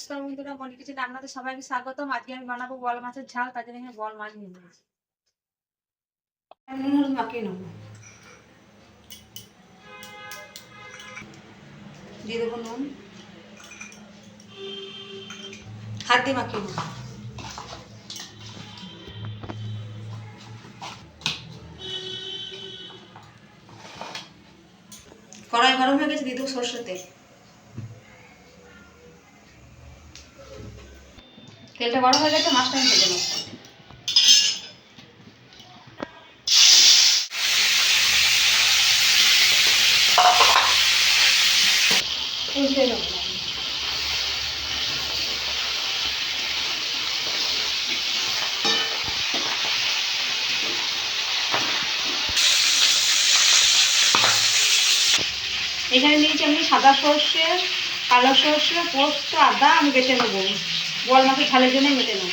নমস্কার বন্ধুরা মনে কিছু। আপনাদের সবাইকে স্বাগতম। আজকে আমি বানাবো বল মাছের ঝাল, তার জন্য বল মাছ নিয়ে নিয়েছি। কড়াই গরম হয়ে গেছে, দিয়ে দেবো তেল। তেলটা গরম হয়ে গেছে মাছটা আমি ভেজে এখানে নিয়েছি আমি সাদা সর্ষে, কালো সর্ষে, পোস্ত, আদা আমি বেটে নেব। বল মাছের ঝালের জন্যই মেটে নেব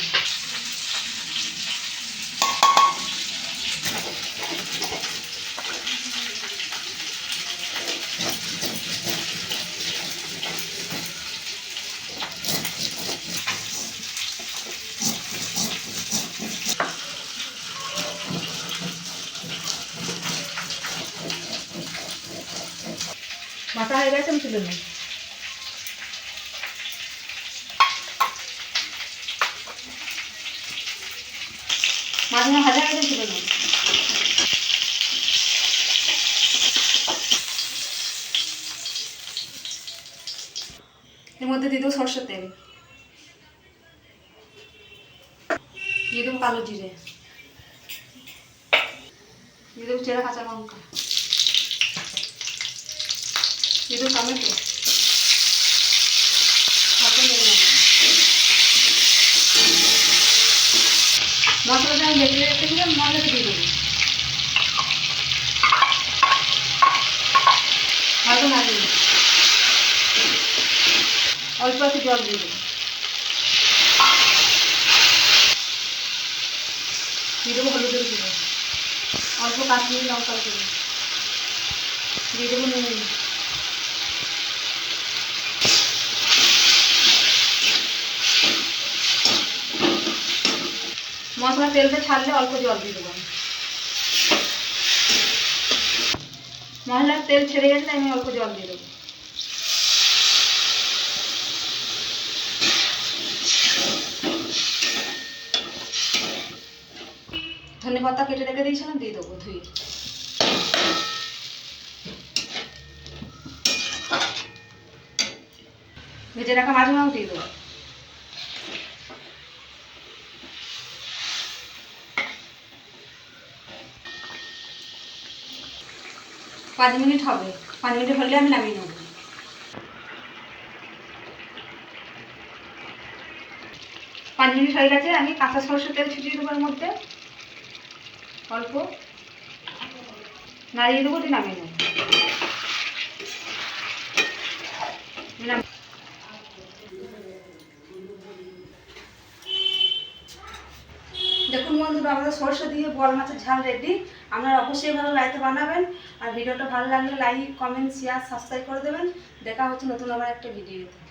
মাথা হয়ে গেছে আমি তুলে নেব মাঝখানে ভাজা গেছে তুলে এর মধ্যে দিয়ে দেবো সরষের তেল। দিয়ে দেবো কালো জিরে। দিয়ে দেবো চেরা কাঁচা লঙ্কা। দিয়ে দেবো টমেটো। আমি বেটে রেখেছিলাম মশলাটা দিয়ে দেবো। হয়তো না দিয়ে। অল্প একটু জল দিয়ে দেবো। দিয়ে দেবো হলুদের গুঁড়ো। অল্প কাশ্মীরি লঙ্কার মশলা তেলটা ছাড়লে অল্প জল দিয়ে দেবো। মশলার তেল ছেড়ে গেছে আমি অল্প জল দিয়ে দেবো। ধনে পাতা কেটে রেখে দিয়েছিলাম, দিয়ে দেবো ধুয়ে। ভেজে রাখা মাছগুলো দিয়ে দেবো। পাঁচ মিনিট হবে। পাঁচ মিনিট হলে আমি নামিয়ে নেব। পাঁচ মিনিট হয়ে গেছে, আমি কাঁচা সরষের তেল ছিটিয়ে দেবো এর মধ্যে। অল্প। নাড়িয়ে দেবো দিয়ে নামিয়ে নেব। দেখুন বন্ধুরা, আমাদের সরষে দিয়ে বল মাছের ঝাল রেডি আপনারা অবশ্যই ভালো লাইতে বানাবেন। আর ভিডিওটা ভালো লাগলে লাইক কমেন্ট শেয়ার সাবস্ক্রাইব করে দেবেন। দেখা হচ্ছে নতুন আমার একটা ভিডিওতে